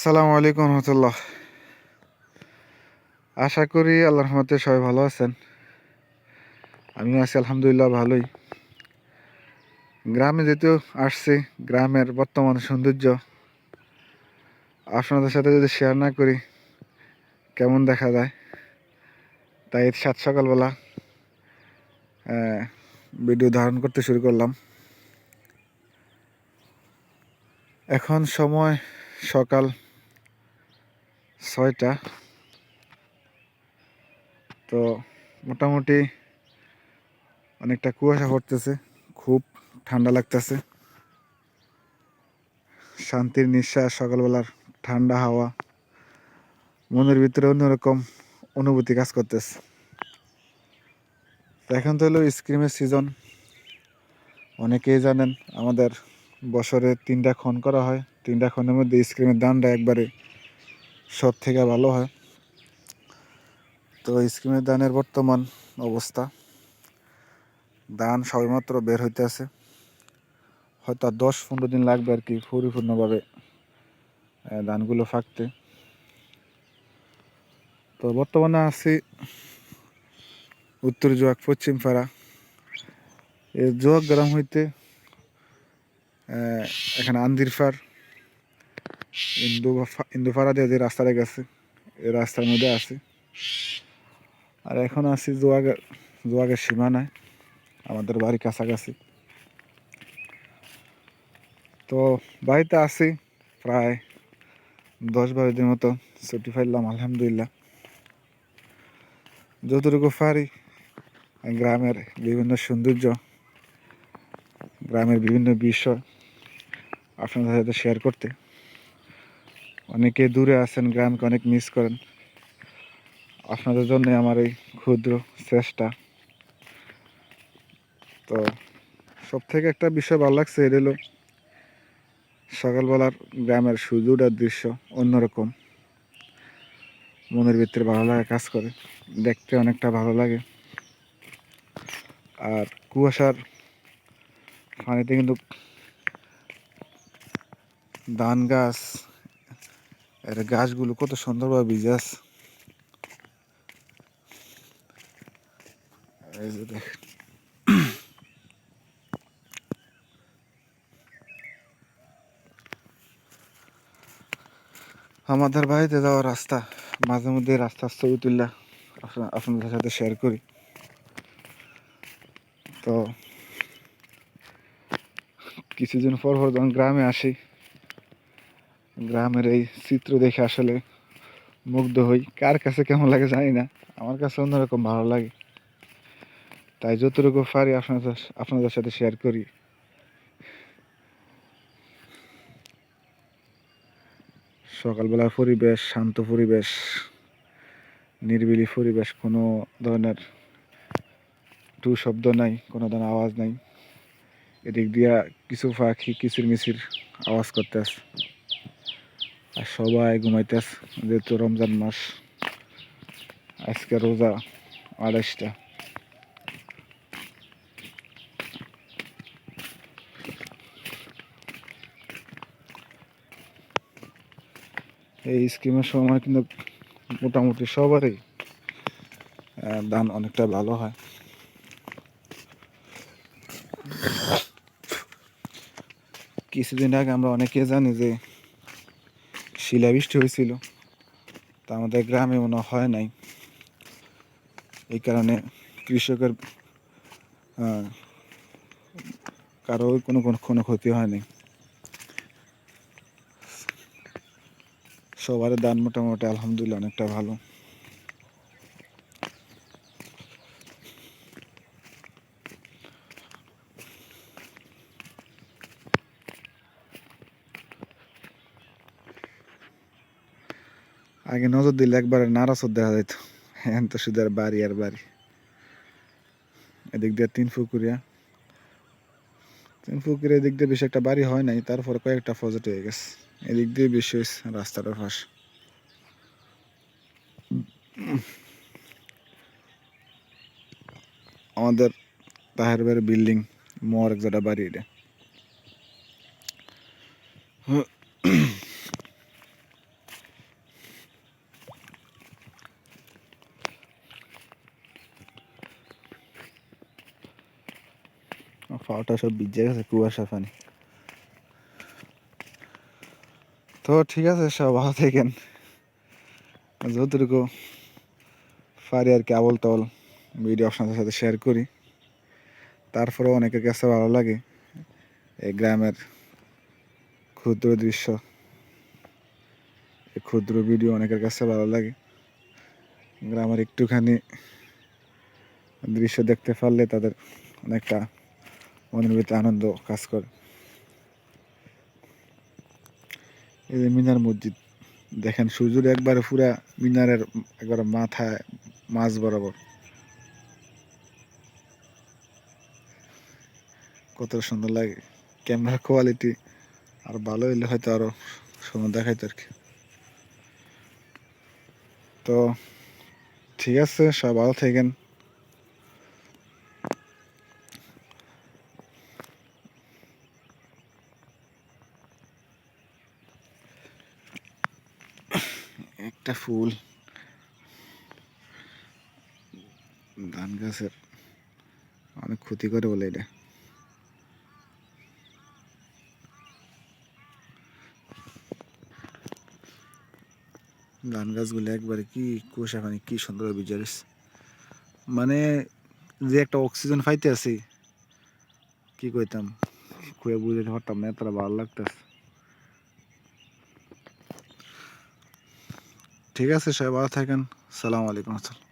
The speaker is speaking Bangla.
আসসালামু আলাইকুম রহমতুল্লাহ। আশা করি আল্লাহ রহমতে সবাই ভালো আছেন। আমিও আছি, আলহামদুলিল্লাহ, ভালোই। গ্রামে যেহেতু আসছি, গ্রামের বর্তমান সৌন্দর্য, আপনাদের সাথে যদি শেয়ার না করি, কেমন দেখা যায়? তাই সাত সকালবেলা ভিডিও ধারণ করতে শুরু করলাম। এখন সময় সকাল ছয়টা। তো মোটামুটি অনেকটা কুয়াশা পড়তেছে, খুব ঠান্ডা লাগতেছে। শান্তির নিঃশ্বাস, সকালবেলার ঠান্ডা হাওয়া, মনের ভিতরে অন্যরকম অনুভূতি কাজ করতেছে। এখন তো হলো স্ক্রিমের সিজন অনেকেই জানেন আমাদের বছরে তিনটা খন করা হয়, তিনটা খনের মধ্যে স্ক্রিমের দামটা একবারে সব থেকে ভালো হয়। তো স্কিমের দানের বর্তমান অবস্থা। দান সবেমাত্র বের হইতে আছে হয়তো আর দশ পনেরো দিন লাগবে আর কি পরিপূর্ণভাবে ধানগুলো ফাঁকতে। তো বর্তমানে আছি উত্তর জোয়াক, পশ্চিম পাড়া। এই জোয়াক গ্রাম হইতে এখানে আন্দিরফার ইন্দু ইন্দুপাড়া দিয়ে যে রাস্তাটা গেছে, এই রাস্তার মধ্যে আছি। আর এখন আছি জোয়াগের জোয়াগের সীমানায়, আমাদের বাড়ি কাছাকাছি। তো বাড়িতে আছি প্রায় দশ বারো দিন মতো, ছুটি ফাইলাম আলহামদুলিল্লাহ। যতটুকু পারি, গ্রামের বিভিন্ন সৌন্দর্য, গ্রামের বিভিন্ন বিষয় আপনাদের সাথে শেয়ার করতে। অনেকে দূরে আছেন, গ্রামকে অনেক মিস করেন। আপনাদের জন্য আমার এই ক্ষুদ্র চেষ্টা। তো সব থেকে একটা বিষয় ভালো লাগছে, এটা হলো সকালবেলার গ্রামের সূর্যটার দৃশ্য অন্যরকম। মনের ভিতরে ভালো লাগা কাজ করে, দেখতে অনেকটা ভালো লাগে। আর কুয়াশার পানিতে কিন্তু ধান গাছ এর গাছগুলো কত সুন্দরভাবে আছে। এই আমাদের বাড়িতে যাওয়ার রাস্তা, মাঝে মধ্যে রাস্তার ছবি তুললা আপনাদের সাথে শেয়ার করি। তো, কিছুদিন পর পর যখন গ্রামে আসি গ্রামের এই চিত্র দেখে আসলে মুগ্ধ হই। কার কাছে কেমন লাগে জানি না। আমার কাছে অন্যরকম ভালো লাগে। তাই যতটুকু পারি আপনাদের আপনাদের সাথে শেয়ার করি। সকালবেলার পরিবেশ, শান্ত পরিবেশ, নিরিবিলি পরিবেশ, কোনো ধরনের টু শব্দ নাই, কোনো ধরনের আওয়াজ নাই। এদিক দিয়া কিছু পাখি কিচির মিচির আওয়াজ করতে আছে আর সবাই ঘুমাইতে আছে, যেহেতু রমজান মাস, আজকে রোজা আড়াইশটা। এই স্কিমের সময় কিন্তু মোটামুটি সবারই দান অনেকটা ভালো হয়। কিছুদিন আগে আমরা অনেকে জানি যে শিলাবৃষ্টি হয়েছিল। তা আমাদের গ্রামে মনে হয় নাই। এই কারণে কৃষকের কারও কোনো কোনো কোনো ক্ষতি হয়নি। সবার দান মোটামুটি আলহামদুলিল্লাহ অনেকটা ভালো। আগে নজর দিলে একবারে নারাসর দেখা যেত এখন তো শুধু আর বাড়ি আর বাড়ি। এদিক দিয়ে তিন ফুকুরিয়া তিন ফুকুরিয়া এদিক দিয়ে বেশি একটা বাড়ি হয় নাই, তারপর কয়েকটা ফজট হয়ে গেছে। এদিক দিয়ে বেশি হয়েছে রাস্তাটার ফাঁস আমাদের তাহের বিল্ডিং মোর এক জায়গা বাড়ি এটা। পাওটা সব ভিজে গেছে কুয়াশা পানি। তো ঠিক আছে, সব ভালো থাকেন। যতটুকু পারি আর কি আবল তাবল ভিডিও আপনাদের সাথে শেয়ার করি। তারপরেও অনেকের কাছে ভালো লাগে এই গ্রামের ক্ষুদ্র দৃশ্য। এই ক্ষুদ্র ভিডিও অনেকের কাছে ভালো লাগে। গ্রামের একটুখানি দৃশ্য দেখতে পারলে তাদের অনেকটা মনের ভিতরে আনন্দ কাজ করে। এই যে মিনার মসজিদ, দেখেন সূর্যের একবারে পুরা মিনারের একবারে মাথায় মাছ বরাবর। কত সুন্দর লাগে। ক্যামেরার কোয়ালিটি আর ভালো হইলে হয়তো আরও সুন্দর দেখাইতো আর কি। তো ঠিক আছে সব ভালো থাকেন। একটা ফুল। ধান গাছের অনেক ক্ষতি করে বলে এটা। ধান গাছগুলো একবারে কি কুয়াশা পানি, কি সুন্দর বিজারিস মানে যে একটা অক্সিজেন পাইতে আছি, কি কইতাম? কুয়ে বুঝতে পারতাম না, এতটা ভালো লাগতেছে। ঠিক আছে সবাই ভালো থাকেন। সালাম আলাইকুম। আসসালাম